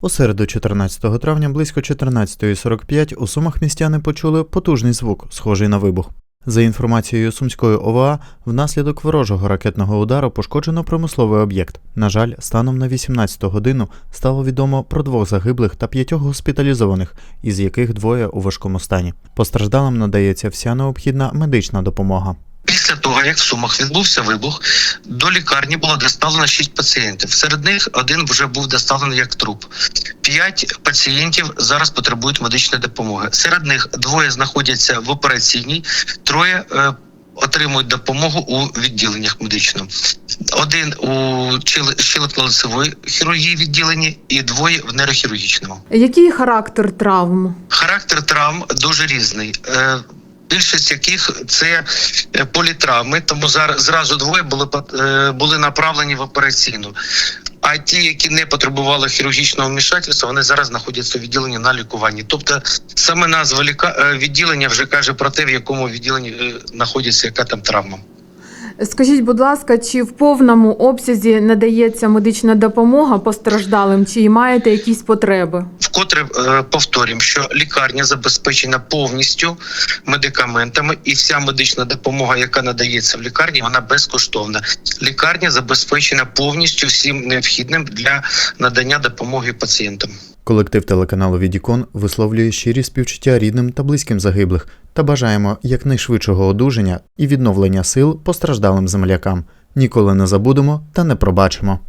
У середу 14 травня близько 14.45 у Сумах містяни почули потужний звук, схожий на вибух. За інформацією Сумської ОВА, внаслідок ворожого ракетного удару пошкоджено промисловий об'єкт. На жаль, станом на 18 годину стало відомо про двох загиблих та п'ятьох госпіталізованих, із яких двоє у важкому стані. Постраждалим надається вся необхідна медична допомога. Після того, як в Сумах відбувся вибух, до лікарні було доставлено 6 пацієнтів. Серед них один вже був доставлений як труп. П'ять пацієнтів зараз потребують медичної допомоги. Серед них двоє знаходяться в операційній, троє е, отримують допомогу у відділеннях медичному. Один у щелепно-лицевої хірургії відділенні і двоє в нейрохірургічному. Який характер травм? Характер травм дуже різний. Е, Більшість яких це е, політравми, тому зараз зразу двоє були е, були направлені в операційну. А ті, які не потребували хірургічного вмішательства, вони зараз знаходяться у відділенні на лікуванні. Тобто, саме назва ліка... е, відділення вже каже про те, в якому відділенні знаходиться яка там травма. Скажіть, будь ласка, чи в повному обсязі надається медична допомога постраждалим, чи маєте якісь потреби? Вкотре е, повторюємо, що лікарня забезпечена повністю медикаментами, і вся медична допомога, яка надається в лікарні, вона безкоштовна. Лікарня забезпечена повністю всім необхідним для надання допомоги пацієнтам. Колектив телеканалу Відікон висловлює щирі співчуття рідним та близьким загиблих та бажаємо якнайшвидшого одужання і відновлення сил постраждалим землякам. Ніколи не забудемо та не пробачимо.